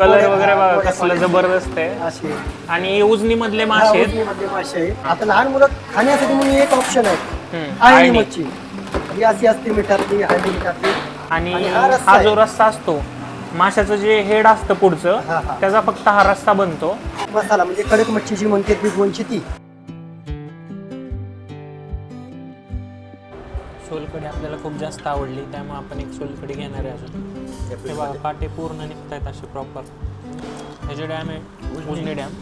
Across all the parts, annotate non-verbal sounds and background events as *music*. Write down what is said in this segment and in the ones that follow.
Colour वगैरे बघा कसलं जबरदस्त आहे. असे आणि उजनी मधले मासे आहेत. मासे आहे आता लहान मुलं खाण्यासाठी म्हणून एक ऑप्शन आहे. हम्म, आळणी. मच्छी. ही अशी असते मिठातली हळदी मिठातली. आणि आणि हा रस्सा हा आहे. जो रस्सा असतो माशाचं जे हेड असतं पुढचं हा, हा. त्याचा फक्त हा रस्सा बनतो. मसाला म्हणजे कडक मच्छीची म्हणते बिगवणची ती. सोलकढी आपल्याला खूप जास्त आवडली त्यामुळे आपण एक सोलकढी घेणार आहे अजून. हे बघा काटे पूर्ण निघत आहेत असे प्रॉपर ह्याचे डॅम आहे उजनी. डॅम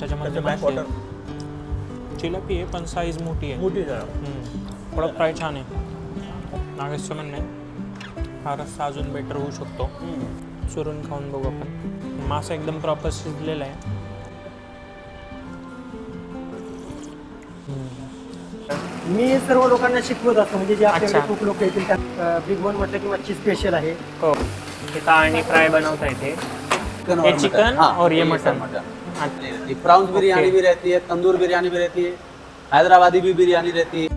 त्याच्यामध्ये मासे. चिलापी आहे. पण साईज मोठी आहे. मोठी. थोडं फ्राय छान आहे. नागेशचं म्हणणं आहे हा रस्सा अजून बेटर होऊ शकतो. चुरून खाऊन बघू आपण. मासा एकदम प्रॉपर शिजलेला आहे. मी सर्व लोकांना शिकवत असतो म्हणजे जे आपल्याकडे अच्छा. खूप लोक येतील त्या बिग वन म्हटलं की मच्छी स्पेशल आहे हो आणि फ्राय बनवता येते चिकन और चिकन मटन। हाँ, और ये मटन। मटन अच्छा. ये प्राउंस बिरयानी ओके. भी रहती है तंदूर बिरयानी भी रहती है हैदराबादी भी बिरयानी रहती है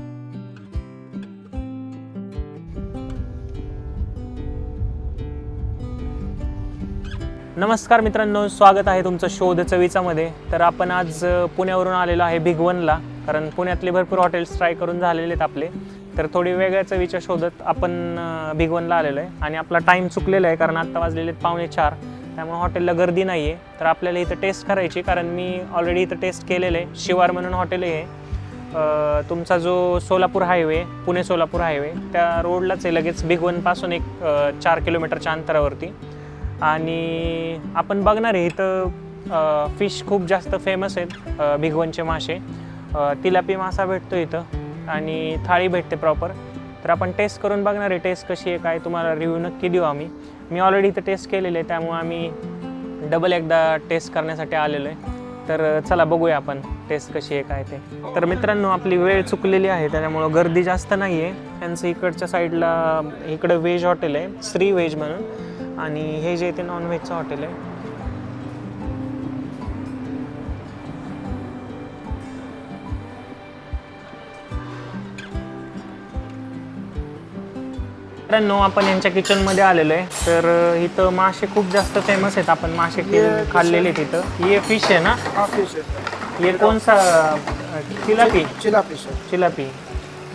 नमस्कार मित्रांनो स्वागत आहे तुमचं शोध चवीचामध्ये तर आपण आज अ, पुण्यावरून आलेलो आहे भिगवनला कारण पुण्यातले भरपूर हॉटेल्स ट्राय करून झालेले आहेत आपले. तर थोडी वेगळ्या चवीच्या शोधत आपण भिगवनला आलेलो आहे. आणि आपला टाईम चुकलेला आहे कारण आत्ता वाजलेले आहेत पावणे चार. त्यामुळे हॉटेलला गर्दी नाही आहे तर आपल्याला इथं टेस्ट करायची कारण मी ऑलरेडी इथं टेस्ट केलेलं आहे. शिवार म्हणून हॉटेल आहे. तुमचा जो सोलापूर हायवे पुणे सोलापूर हायवे त्या रोडलाच आहे लगेच भिगवनपासून एक चार किलोमीटरच्या अंतरावरती. आणि आपण बघणार आहे इथं फिश खूप जास्त फेमस आहेत भिगवनचे भिगवणचे मासे. तिलापी मासा भेटतो इथं आणि थाळी भेटते प्रॉपर तर आपण टेस्ट करून बघणार आहे टेस्ट कशी आहे काय तुम्हाला रिव्ह्यू नक्की देऊ आम्ही. मी ऑलरेडी इथं टेस्ट केलेले आहे त्यामुळे आम्ही डबल एकदा टेस्ट करण्यासाठी आलेलो आहे. तर चला बघूया आपण टेस्ट कशी आहे काय ते. तर मित्रांनो आपली वेळ चुकलेली आहे त्याच्यामुळं गर्दी जास्त नाही आहे. त्यांचं इकडच्या साईडला इकडं व्हेज हॉटेल आहे श्री व्हेज म्हणून. आणि हे जे ते नॉन व्हेजचं हॉटेल आहे. मित्रांनो आपण यांच्या किचनमध्ये आलेलो आहे. तर इथं मासे खूप जास्त फेमस आहेत. आपण मासे खाल्लेले आहेत इथं ये फिश आहे ना? हा फिश कौन सा अ, तिलापी चिला फिश आहे चिलापी.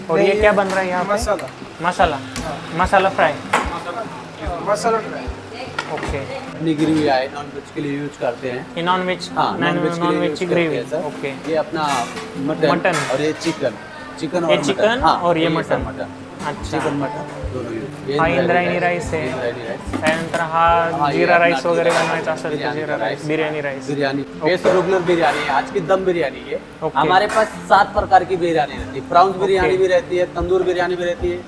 और ये क्या बन रहा है यहाँ पे? मसाला. मसाला. मसाला फ्राई मसाला ओके अपनी ग्रेवी आए नॉन वेज के लिए यूज करते हैं। ये नॉन वेज हाँ नॉन वेज के नॉन वेज की ग्रेवी हैं ओके ये अपना मटन मटन। और ये चिकन चिकन ये और चिकन मटन हाँ, और ये मटन। मटन अच्छा। चिकन मटन हा. इंद्रायणी राईस आहे त्यानंतर हा जिरा राईस वगैरे बनवायचा असेल तर जिरा राईस बिर्याणी राईस बिरयानी. ये बिरयानी है. आज की दम बिरयानी है. ओके। हमारे पास सात प्रकार की बिरयानी रहती है. प्राउंस बिरयानी भी रहती है तंदूर बिरयानी भी रहती है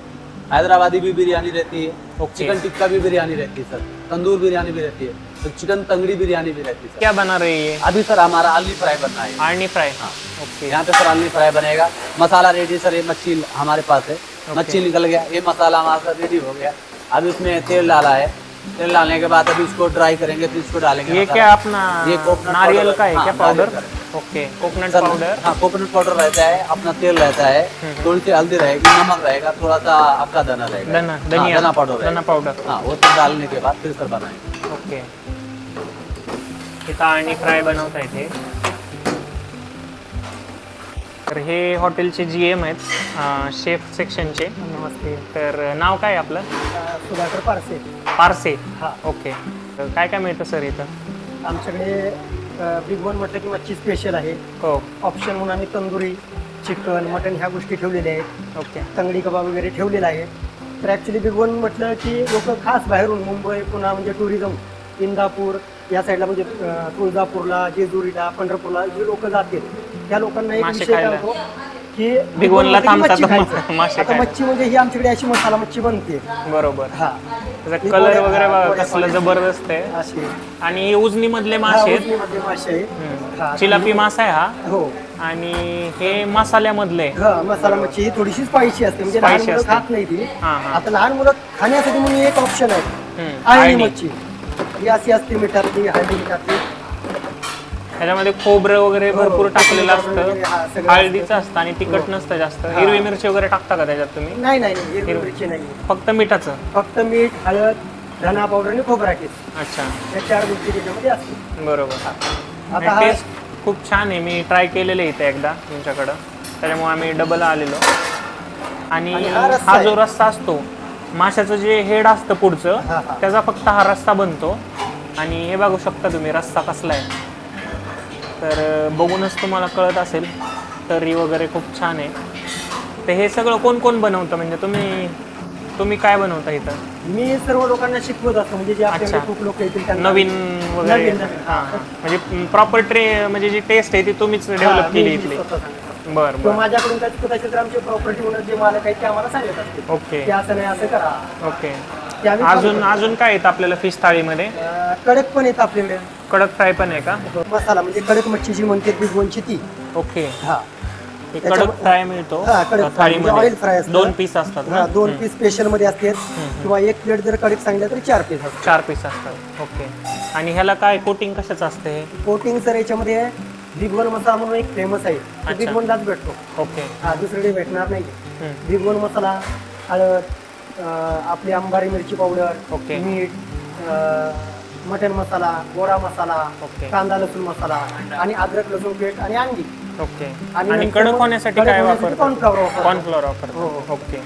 हैदराबादी भी बिरयानी रहती है ओके। चिकन टिक्का भी बिरयानी रहती है सर. तंदूर बिरयानी भी रहती है. तो चिकन तंगड़ी बिरयानी भी रहती है क्या बना रही है? अभी सर हमारा आलू फ्राई बनना है. आर्नी फ्राई. हाँ। ओके यहाँ पे सर आलू फ्राई बनेगा. मसाला रेडी सर ये मच्छी हमारे पास है. मच्छी निकल गया ये मसाला हमारा रेडी हो गया। अभी उसमें तेल डाला है। तेल डालने के बाद अभी इसको ड्राई करेंगे फिर इसको डालेंगे ये क्या अपना ये नारियल का है हाँ, क्या पाउडर ओके कोकोनट पाउडर हाँ कोकोनट पाउडर रहता है अपना तेल रहता है। हम्म। थोड़ी सी हल्दी रहेगी नमक रहेगा थोड़ा सा आपका धना रहेगा। धना हाँ, धनिया। धना पाउडर धना पाउडर हाँ वो सब डालने के बाद फिर सर बनाएँगे। ओके इथं आणि फ्राय बनवता येते तर हे हॉटेलचे जी एम आहेत शेफ सेक्शनचे. नमस्ते. तर नाव काय आपलं? सुधाकर पारसे. पारसे. हा. ओके. तर काय काय मिळतं सर इथं? आमच्याकडे बिग वन म्हटलं की मच्छी स्पेशल आहे. हो. ऑप्शन म्हणून आम्ही तंदुरी चिकन मटन ह्या गोष्टी ठेवलेल्या आहेत. ओके. तंगडी कबाब वगैरे ठेवलेला आहे. तर ॲक्च्युली बिग वन म्हटलं की लोक खास बाहेरून मुंबई पुन्हा म्हणजे टुरिझम इंदापूर या साईडला म्हणजे अं, तुळजापूरला जेजुरीला पंढरपूरला जे लोक जातील त्या लोकांना एक मासे विषय काय खायला. होतो की थांबतात मच्छी मा- खायचं. मासे आता खायला. मच्छी म्हणजे ही आमच्याकडे अशी मसाला मच्छी बनते बरोबर हा त्याचा कलर वगैरे बघा कसलं. जबरदस्त आहे अशी आणि उजनी मधले मासे हा, आहेत उजनीमध्ये मासे आहे हम्म. हा. चिलापी मासा आहे हा हो आणि हे मसाल्यामधले हा मसाला मच्छी ही थोडीशी स्पायसी असते म्हणजे लहान Spicy मुलं असते. खात नाही ती हा, हा. आता लहान मुलं खाण्यासाठी म्हणून एक ऑप्शन आहे हम्म, आळणी. मच्छी ही अशी असते मिठातली हळदी मिठातली ह्याच्यामध्ये खोबरं वगैरे हो, भरपूर टाकलेलं खोबरं वगैरे, हा, असतं सगळं हळदीचं असतं. आणि तिखट नसतं जास्त. हा. हिरवी मिरची वगैरे टाकता का त्याच्यात तुम्ही? नाही नाही नाही हिरवी मिरची नाही. फक्त मिठाचं? फक्त मीठ हळद धना पावडर आणि खोबरा केस अच्छा. या चार गोष्टी त्याच्यामध्ये असतात बरोबर. आता हा टेस्ट खूप छान आहे. मी ट्राय केलेलं आहे इथे एकदा तुमच्याकडं. त्याच्यामुळे आम्ही डबल आलेलो. आणि आणि हा रस्सा हा आहे. जो रस्सा असतो माशाचं जे हेड असतं पुढचं हा, हा. त्याचा फक्त हा रस्सा बनतो. आणि हे बघू शकता तुम्ही रस्सा कसला आहे. तर बघूनच तुम्हाला कळत असेल तरी वगैरे खूप छान आहे. तर हे सगळं कोण कोण बनवतं? म्हणजे तुम्ही तुम्ही काय बनवता इथं? मी सर्व लोकांना शिकवत असतो म्हणजे जे आपल्याकडे अच्छा. खूप लोक येतील त्यांना. नवीन वगैरे. नवीन, नवीन. हां. हां. म्हणजे प्रॉपर ट्रे म्हणजे जी टेस्ट आहे ती तुम्हीच हा, डेव्हलप मी- केली मी इथली. स्वतः सांगत. असतो. बरं किंवा बरं. माझ्याकडून काय चुकत असेल तर आमचे प्रॉपर्टी ओनर जे मालक आहेत ते आम्हाला सांगत असतील. ओके. की असं नाही असं करा. ओके. अजून अजून काय येतं आपल्याला फिश थाळीमध्ये. अं, कडक पण येत आपल्याकडे कडक फ्राय पण आहे का? मसाला म्हणजे कडक मच्छी जी म्हणते बिगवणची ती. ओके. हा. हे कडक फ्राय मिळतो. हा, कडक fry, म्हणजे oil fry थाळीमध्ये असतं. दोन पीस असतात हा, ना दोन पीस स्पेशलमध्ये असतात. किंवा एक प्लेट जर कडक सांगितलं तर चार पीस असतात. चार पीस असतात. ओके. आणि ह्याला काय कोटिंग कशाचं असते? हे कोटिंग सर याच्यामध्ये बिगवन मसाला म्हणून एक फेमस आहे. अच्छा. भेटतो. ओके. हा दुसरीकडे भेटणार नाही हम्म. बिगवन मसाला हळद आपली अंबारी मिरची पावडर ओके. मीठ मटन मसाला गोडा मसाला ओके. कांदा लसूण मसाला आणि अद्रक लसूण पेस्ट आणि अंडी. ओके. आणि आणि नंतर कडक मग होण्यासाठी कडक काय होण्यासाठी वापरतो cornflour वापरतो. कॉर्नफ्लॉवर हो, वापरतो हो. ओके.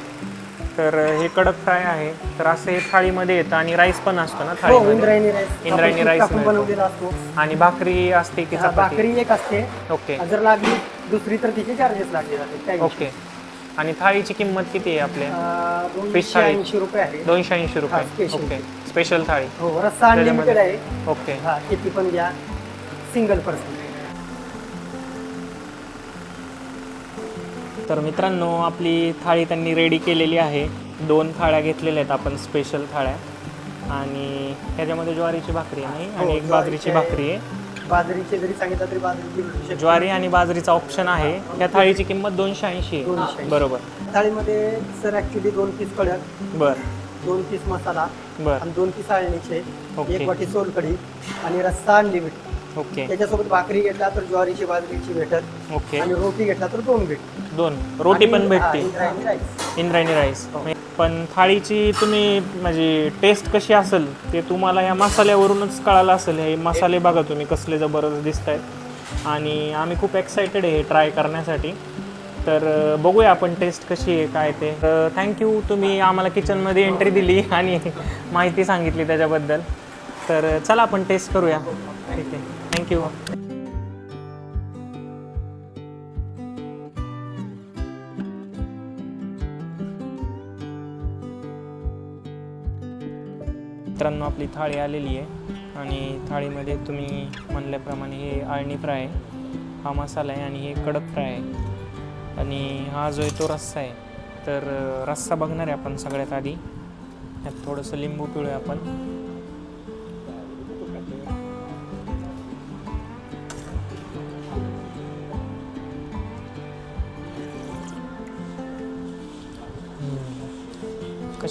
तर हे कडक फ्राय आहे. तर असं हे थाळीमध्ये येतं आणि राईस पण असतो ना हो थाळीमध्ये? इंद्रायणी राईस. इंद्रायणी आपण rice टाकून मिळतो. बनवलेला असतो. आणि भाकरी असते की हा, चपाती? भाकरी एक असते. ओके. जर लागली दुसरी तर तिचे चार्जेस लागले जाते त्या ओके. आणि थाळीची किंमत किती आहे आपल्या दोनशे थाळी. ऐंशी रुपये आहे. दोनशे ऐंशी हा, रुपये special. ओके. स्पेशल थाळी. हो रस्सा अनलिमिटेड त्याच्यामध्ये- आहे. ओके. हा किती पण घ्या. सिंगल पर्सन तर मित्रांनो आपली थाळी त्यांनी रेडी केलेली आहे. दोन थाळ्या घेतलेल्या आहेत आपण स्पेशल थाळ्या. आणि ह्याच्यामध्ये ज्वारीची भाकरी आहे नाही? आणि हो, एक बाजरीची ज्वारीची भाकरी आहे. बाजरीचे जरी सांगितलं तरी बाजरीची भेटू शकते. ज्वारी आणि बाजरीचा ऑप्शन आहे. या थाळीची किंमत दोनशे ऐंशी. 280. बरोबर. थाळीमध्ये सर ऍक्च्युली दोन पीस कडक बर. दोन पीस मसाला बर. आणि दोन पीस आळणीचे. ओके. एक वाटी सोलकढी आणि रस्सा अनलिमिटेड ओके. त्याच्यासोबत भाकरी घेतला तर ज्वारीची बाजरीची भेटत ओके. आणि रोटी घेतला तर दोन भेट दोन. रोटी पण भेटते इंद्रायणी राईस. पण थाळीची तुम्ही म्हणजे टेस्ट कशी असेल? ते तुम्हाला या मसाल्यावरूनच कळालं असेल. हे मसाले बघा तुम्ही कसले जबरदस्त दिसत आहेत आणि आम्ही खूप एक्सायटेड आहे हे ट्राय करण्यासाठी. तर बघूया आपण टेस्ट कशी आहे काय ते. थँक्यू तुम्ही आम्हाला किचनमध्ये एंट्री दिली आणि *laughs* माहिती सांगितली त्याच्याबद्दल. तर चला आपण टेस्ट करूया. ठीक आहे. थँक्यू मित्रांनो आपली थाळी आलेली आहे. आणि थाळीमध्ये तुम्ही म्हणल्याप्रमाणे हे आळणी फ्राय आहे हा मसाला आहे आणि हे कडक फ्राय आहे. आणि हा जो आहे तो रस्सा आहे. तर रस्सा बघणार आहे आपण सगळ्यात आधी. यात थोडंसं लिंबू पिळूया आपण.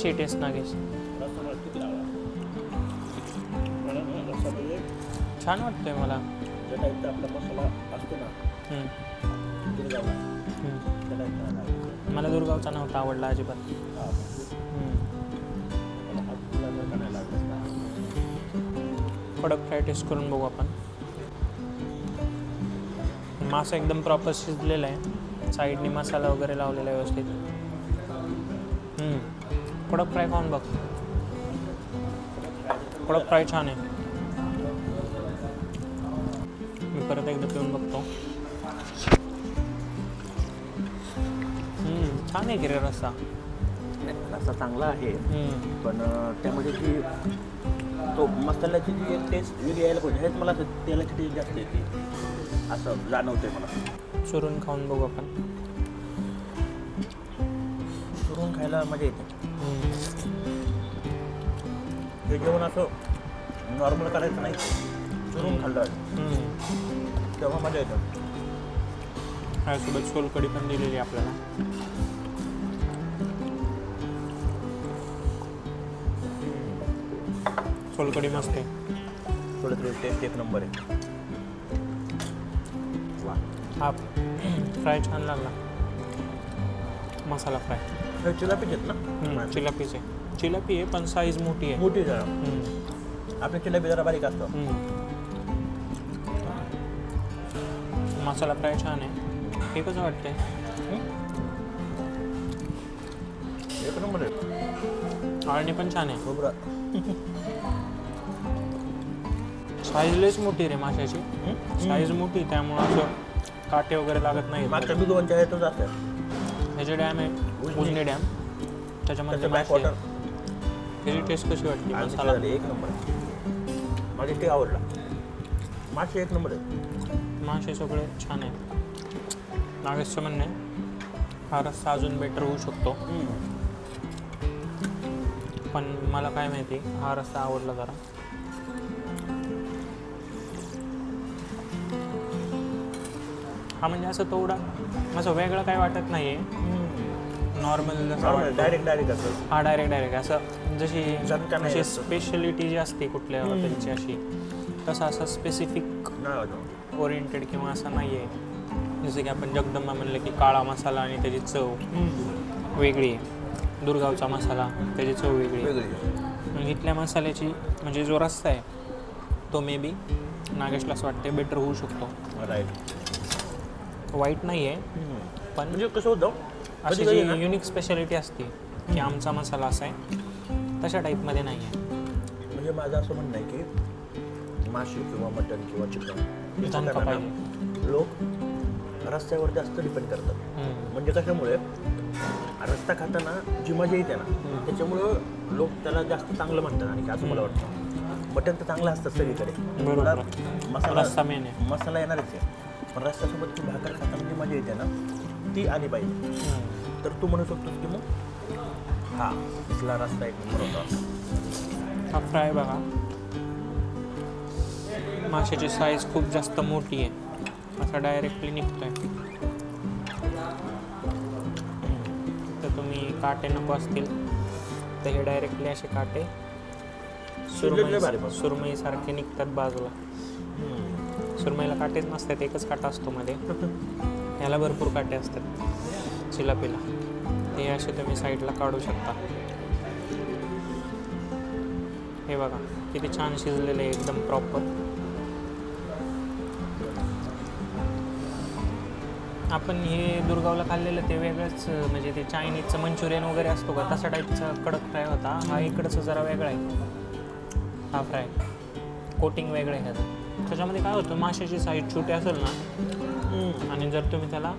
कशी टेस्ट नागेश छान वाटतंय मला. मला दुर्गावचा नव्हता आवडला अजिबात. कडक फ्राय टेस्ट करून बघू आपण. मासा एकदम प्रॉपर शिजलेला आहे. साईडने मसाला वगैरे लावलेला आहे व्यवस्थित. कडक फ्राय खाऊन बघ. कडक फ्राय छान आहे. मी परत एकदा पिऊन बघतो. छान आहे की रे रस्सा. रस्सा चांगला आहे पण त्यामध्ये जी तो मसाल्याची जी टेस्ट वेगळी यायला पाहिजे. हेच मला तेलाची टेस्ट जास्त येते. असं जाणवतंय मला. चुरून खाऊन बघू आपण. चुरून खायला मजा येते. हे जेवण असं नॉर्मल करायचं नाही. चुरून खाल्लं. तेव्हा मजा येतं. ह्यासोबत सोलकढी पण दिलेली आपल्याला. सोलकढी मस्त आहे. थोडं तरी टेस्ट एक नंबर आहे. हा फ्राय छान लागला. मसाला फ्राय. हे चिलापीच आहेत ना? चिलापीच आहे. चिलापी आहे पण साईज मोठी आहे. मोठी जरा. आपल्या जिलेबी जरा बारीक असतं. मसाला फ्राय छान आहे. हे कसं वाटतंय? एक नंबर आहे. आळणी पण छान आहे. खोबरं. साईज लयच मोठी रे माशाची. साईज मोठी त्यामुळं असं काटे वगैरे लागत नाही मागच्या बिगोनच्या ह्यातच असतं ह्याचे डॅम आहे उजनी. डॅम त्याच्यामध्ये त्याचं बॅक वॉटर. ह्याची टेस्ट कशी वाटते मसाला. एक नंबर. माझे ते आवडला. मासे एक नंबर आहे मासे सगळे छान आहे नागेशचं म्हणणं आहे हा रस्सा अजून बेटर होऊ शकतो. पण मला काय माहिती हा रस्सा आवडला जरा. हा म्हणजे असं तेवढा असं वेगळं काय वाटत नाही आहे नॉर्मल. डायरेक्ट डायरेक्ट असं. हा डायरेक्ट डायरेक्ट असं जशी नाही अशी. स्पेशलिटी जी असते कुठल्या हॉटेलची अशी तसं असं स्पेसिफिक नाही. ओरिएंटेड किंवा असं नाही आहे जसं की आपण जगदंबा म्हणलं की काळा मसाला आणि त्याची चव वेगळी आहे. दुर्गावचा मसाला त्याची चव वेगळी आहे. वेगळी आणि इथल्या मसाल्याची म्हणजे जो रस्सा आहे तो मे बी नागेशला असं वाटते बेटर होऊ शकतो. राईट वाईट नाही आहे पण म्हणजे कसं होतं अशी कधी-कधी जी युनिक स्पेशालिटी असते की आमचा मसाला असा आहे तशा टाईपमध्ये नाही आहे म्हणजे माझं असं म्हणणं आहे की मासे किंवा मटन किंवा चिकन. लोक रस्त्यावर जास्त डिपेंड करतात हम्म. म्हणजे कशामुळे रस्ता खाताना जी मजा येते ना त्याच्यामुळं लोक त्याला जास्त चांगलं म्हणतात आणि असं मला वाटतं मटन तर चांगलं असतं सगळीकडे बरोबर. मसाला main. मसाला येणारच आहे पण रस्त्यासोबत ती भाकर खाताना जी मजा येते ना ती आली पाहिजे हम्म. तर तू म्हणू शकतोस की मग हा इथला रस्ता एक नंबर होता. हा फ्राय बघा. माशाची साईज खूप जास्त मोठी आहे. असा डायरेक्टली निघतोय. तर तुम्ही काटे नको असतील तर हे डायरेक्टली असे काटे पण. सुरमई सुरमईसारखे निघतात बाजूला. सुरमईला काटेच नसतात एकच काटा असतो मध्ये. याला भरपूर काटे असतात. चिलापीला ते असे तुम्ही साईडला काढू शकता. हे बघा किती छान शिजलेलं आहे एकदम प्रॉपर आपण हे दुर्गावला खाल्लेलं ते वेगळंच म्हणजे ते चायनीजचं मंचुरियन वगैरे असतो का तसा टाईपचा कडक फ्राय होता. हा इकडचं जरा वेगळा आहे. हा फ्राय कोटिंग वेगळं आहे ह्याचं. त्याच्यामध्ये काय होतं माशाची साईज छोटी असेल ना आणि जर तुम्ही त्याला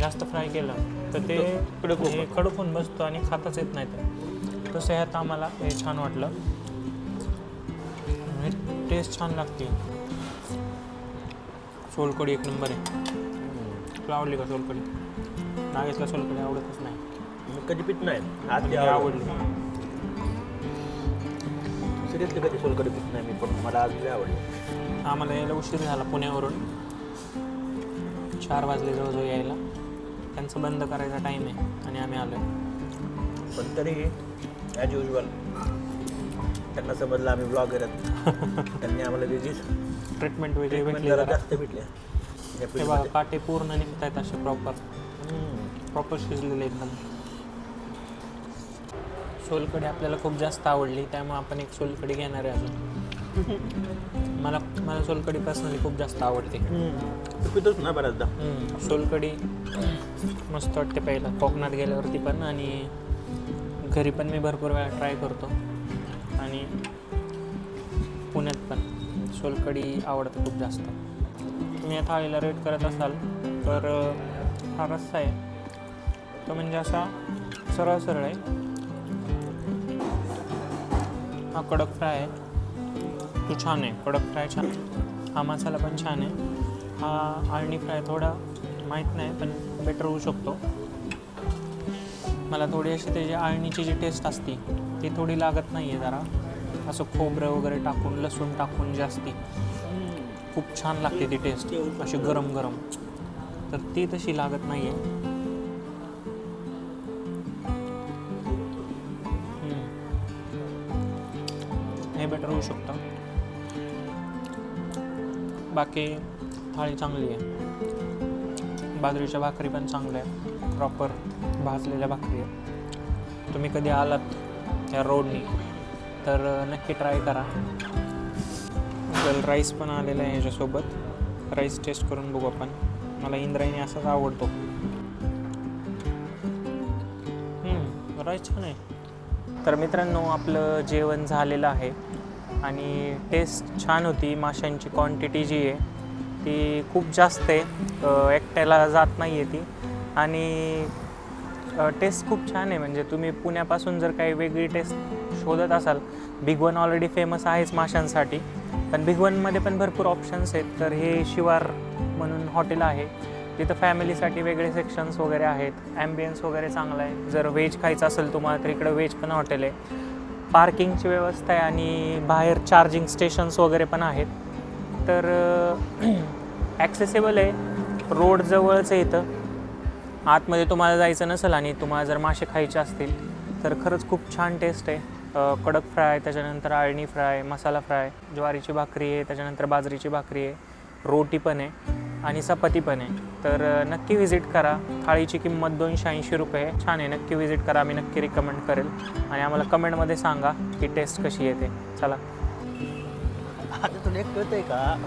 जास्त फ्राय केलं. तर ते कडक होतं. हे कडक होऊन बसतं आणि खाताच येत नाही ते तसं ह्यात आम्हाला हे छान वाटलं. टेस्ट छान लागते. सोलकडी एक नंबर आहे. तुला आवडली का सोलकडी नागेशला सोलकडी आवडतच नाही. मी कधी पित नाही. ही आवडली? सिरियसली कधी सोलकडे पित नाही मी पण मला आज आवडली. आम्हाला यायला उशीर झाला पुण्यावरून. चार वाजले जवळजवळ यायला. त्यांचं बंद करायचा टाईम आहे आणि आम्ही आलो पण तरी ॲज युजल त्यांना समजलं आम्ही ब्लॉगर आहेत. *laughs* त्यांनी आम्हाला वेगळीच ट्रीटमेंट वेगळी भेटली जास्त बघा फिल्ममध्ये. काटे पूर्ण निघत आहेत असे प्रॉपर. प्रॉपर शिजलेले एकदम. सोलकडी आपल्याला खूप जास्त आवडली त्यामुळे आपण एक सोलकडी घेणार आहे अजून. *laughs* मला मला सोलकडी पर्सनली खूप जास्त आवडते. पितोच ना बऱ्याचदा. सोलकडी मस्त वाटते पहिला कोकणात गेल्यावरती पण आणि घरी पण मी भरपूर वेळा ट्राय करतो. आणि पुण्यात पण सोलकडी आवडते खूप जास्त. तुम्ही या थाळीला रेट करत असाल तर हा रस्सा आहे. तो म्हणजे असा सरळ सरळ आहे. हा कडक फ्राय आहे. तो छान आहे कडक फ्राय छान हा मसाला पण छान आहे. हा आळणी फ्राय थोडा माहीत नाही पण बेटर होऊ शकतो. मला थोडी अशी त्याची आळणीची जी टेस्ट असते ती थोडी लागत नाही आहे जरा. असं खोबरं वगैरे टाकून लसूण टाकून जास्ती. खूप छान लागते ती टेस्ट अशी गरम गरम तर ती तशी लागत नाही आहे बाकी थाळी चांगली आहे. बाजरीच्या भाकरी पण चांगल्या आहे प्रॉपर भाजलेल्या भाकरी आहे तुम्ही कधी आलात त्या रोडनी तर नक्की ट्राय करा. वेल राईस पण आलेला आहे याच्यासोबत राईस टेस्ट करून बघू आपण. मला इंद्रायणी असाच आवडतो. राईस छान आहे. तर मित्रांनो आपलं जेवण झालेलं आहे. आणि टेस्ट छान होती. माशांची क्वांटिटी जी आहे ती खूप जास्त आहे. एकट्याला जात नाही आहे ती. आणि टेस्ट खूप छान आहे. म्हणजे तुम्ही पुण्यापासून जर काही वेगळी टेस्ट शोधत असाल बिग वन ऑलरेडी फेमस आहेच माशांसाठी. पण बिग वनमध्ये पण भरपूर ऑप्शन्स आहेत. तर हे शिवार म्हणून हॉटेल आहे. तिथं फॅमिलीसाठी वेगळे सेक्शन्स वगैरे आहेत. ॲम्बियन्स वगैरे चांगला आहे. जर व्हेज खायचं असेल तुम्हाला तर इकडं व्हेज पण हॉटेल आहे. पार्किंगची व्यवस्था आहे आणि बाहेर चार्जिंग स्टेशन्स वगैरे पण आहेत. तर ॲक्सेसेबल *clears throat* आहे. रोड जवळच आहे इथं. आतमध्ये तुम्हाला जायचं नसेल आणि तुम्हाला जर मासे खायचे असतील तर खरंच खूप छान टेस्ट आहे. कडक फ्राय त्याच्यानंतर आळणी फ्राय मसाला फ्राय ज्वारीची भाकरी आहे त्याच्यानंतर बाजरीची भाकरी आहे रोटी पण आहे. आणि चपाती पण आहे तर नक्की व्हिजिट करा. थाळीची किंमत दोनशे ऐंशी रुपये. छान आहे. नक्की व्हिजिट करा. आम्ही नक्की रिकमेंड करेल. आणि आम्हाला कमेंटमध्ये सांगा की टेस्ट कशी येते. चला. आता तुला एक कळतंय का?